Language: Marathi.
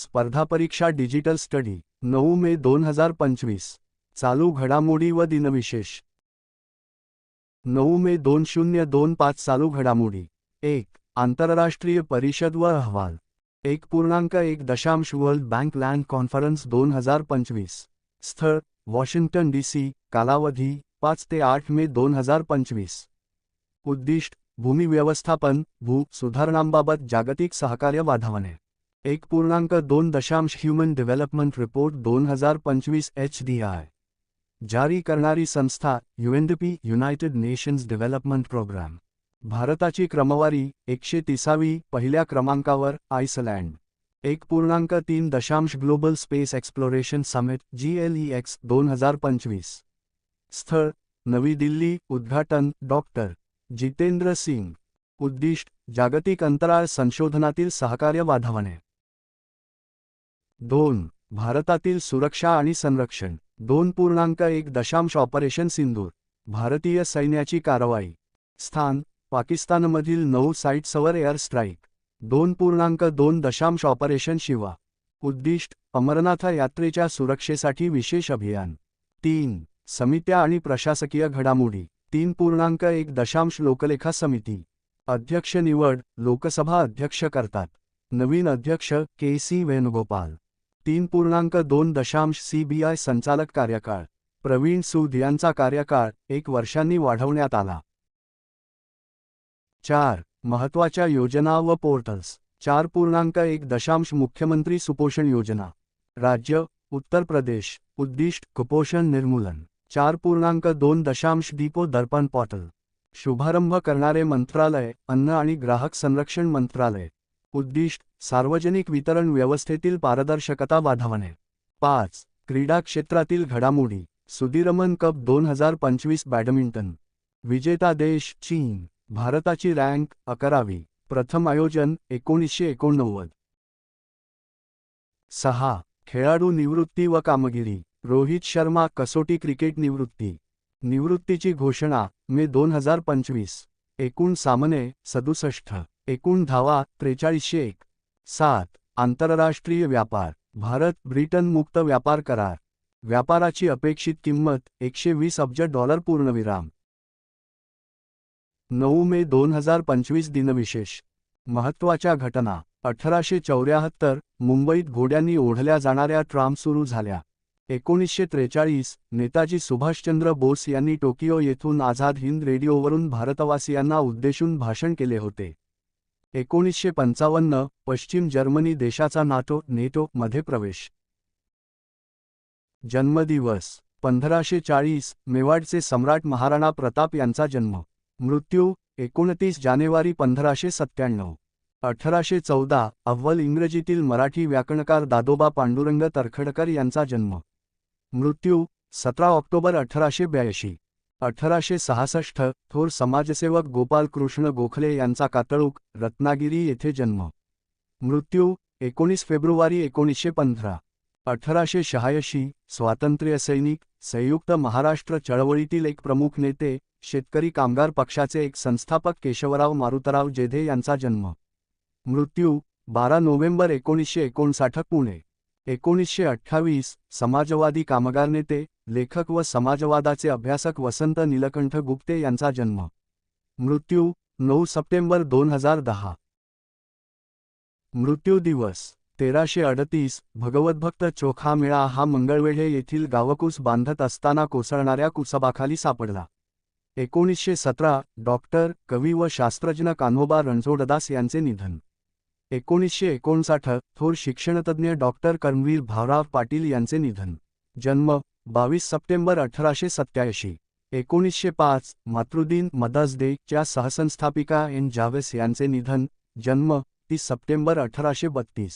स्पर्धा परीक्षा डिजिटल स्टडी नऊ मे दोन हजार पंचवीस. चालू घडामोडी व दिनविशेष. नऊ मे दोन शून्य दोन पाच चालू घडामोडी. एक आंतरराष्ट्रीय परिषद व अहवाल. एक पूर्णांक एक दशांश वर्ल्ड बँक लँड कॉन्फरन्स दोन हजार पंचवीस. स्थळ वॉशिंग्टन डी सी कालावधी पाच ते आठ मे दोन हजार पंचवीस. उद्दिष्ट भूमी व्यवस्थापन भू सुधारणांबाबत जागतिक सहकार्य वाढवणे. एक पूर्णांक दोन दशांश ह्युमन डेव्हलपमेंट रिपोर्ट दोन हजार पंचवीस एच डी आय जारी करणारी संस्था UNDP United Nations Development Programme भारताची क्रमवारी एकशे तिसावी पहिल्या क्रमांकावर आइसलँड. एक पूर्णांक तीन दशांश global space exploration summit G L E X दोन हजार पंचवीस. स्थळ नवी दिल्ली उद्घाटन डॉक्टर. जितेंद्र सिंग. उद्दिष्ट जागतिक अंतराळ संशोधनातील सहकार्य वाढवणे. दोन भारतातील सुरक्षा आणि संरक्षण. दोन पूर्णांक एक दशांश ऑपरेशन सिंदूर भारतीय सैन्याची कारवाई. स्थान पाकिस्तानमधील नऊ साईट्सवर एअर स्ट्राईक. दोन पूर्णांक दोन दशांश ऑपरेशन शिवा. उद्दिष्ट अमरनाथ यात्रेच्या सुरक्षेसाठी विशेष अभियान. तीन समित्या आणि प्रशासकीय घडामोडी. तीन पूर्णांक एक दशांश लोकलेखा समिती. अध्यक्ष निवड लोकसभा अध्यक्ष करतात. नवीन अध्यक्ष के सी वेणुगोपाल. तीन पूर्णांक दोन दशांश सीबीआय संचालक कार्यकाळ. प्रवीण सूद यांचा कार्यकाळ एक वर्षांनी वाढवण्यात आला. चार महत्त्वाच्या योजना व पोर्टल्स. चार पूर्णांक एक दशांश मुख्यमंत्री सुपोषण योजना. राज्य उत्तर प्रदेश उद्दिष्ट कुपोषण निर्मूलन. चार पूर्णांक दोन दशांश दीपो दर्पण पोर्टल. शुभारंभ करणारे मंत्रालय अन्न आणि ग्राहक संरक्षण मंत्रालय. उद्दिष्ट सार्वजनिक वितरण व्यवस्थेतील पारदर्शकता वाढवणे. पाच. क्रीडा क्षेत्रातील घडामोडी. सुदीरमन कप दोन हजार पंचवीस बॅडमिंटन. विजेता देश चीन. भारताची रँक अकरावी. प्रथम आयोजन एकोणीसशे एकोणनव्वद. सहा. खेळाडू निवृत्ती व कामगिरी. रोहित शर्मा कसोटी क्रिकेट निवृत्ती. निवृत्तीची घोषणा मे दोन हजार पंचवीस. एकूण सामने सदुसष्ट. एकूण धावा त्रेचाळीसशे एक. सात. आंतरराष्ट्रीय व्यापार. भारत ब्रिटन मुक्त व्यापार करार. व्यापाराची अपेक्षित किंमत एकशे वीस अब्ज डॉलर पूर्णविराम. नऊ मे दोन हजार पंचवीस दिनविशेष. महत्त्वाच्या घटना. अठराशे चौऱ्याहत्तर मुंबईत घोड्यांनी ओढल्या जाणाऱ्या ट्राम सुरू झाल्या. एकोणीसशे त्रेचाळीस नेताजी सुभाषचंद्र बोस यांनी टोकियो येथून आझाद हिंद रेडिओवरून भारतवासियांना उद्देशून भाषण केले होते. एकोणीसशे पंचावन्न पश्चिम जर्मनी देशाचा नाटो नेटो मध्ये प्रवेश. जन्मदिवस पंधराशे चाळीस मेवाडचे सम्राट महाराणा प्रताप यांचा जन्म. मृत्यू एकोणतीस जानेवारी पंधराशे सत्त्याण्णव. अठराशे चौदा अव्वल इंग्रजीतील मराठी व्याकरणकार दादोबा पांडुरंग तरखडकर यांचा जन्म. मृत्यू सतरा ऑक्टोबर अठराशे ब्याऐंशी. अठराशे सहासष्ट थोर समाजसेवक गोपाल कृष्ण गोखले यांचा कातळूक रत्नागिरी येथे जन्म. मृत्यू एकोणीस फेब्रुवारी एकोणीसशे पंधरा. अठराशे शहाऐंशी स्वातंत्र्य सैनिक संयुक्त महाराष्ट्र चळवळीतील एक प्रमुख नेते शेतकरी कामगार पक्षाचे एक संस्थापक केशवराव मारुतराव जेधे यांचा जन्म. मृत्यू बारा नोव्हेंबर एकोणीसशे एकोणसाठ पुणे. एकोणीसशे अठ्ठावीस समाजवादी कामगार नेते लेखक व समाजवादाचे अभ्यासक वसंत नीलकंठ गुप्ते यांचा जन्म. मृत्यू नऊ सप्टेंबर दोन हजार दहा. मृत्यू दिवस तेराशे अडतीस भगवतभक्त चोखा मेळा हा मंगळवेढे येथील गावकूस बांधत असताना कोसळणाऱ्या कुसबाखाली सापडला. एकोणीसशे सतरा डॉक्टर कवी व शास्त्रज्ञ कान्होबा रणझोडदास यांचे निधन. एकोणीसशे एकोणसाठ थोर शिक्षणतज्ज्ञ डॉक्टर कर्मवीर भावराव पाटील यांचे निधन. जन्म बावीस सप्टेंबर अठराशे सत्याऐंशी एकोणीसशे पाच मातृदिन मदर्स डे च्या सहसंस्थापिका एन जावेस यांचे निधन जन्म तीस सप्टेंबर अठराशे बत्तीस.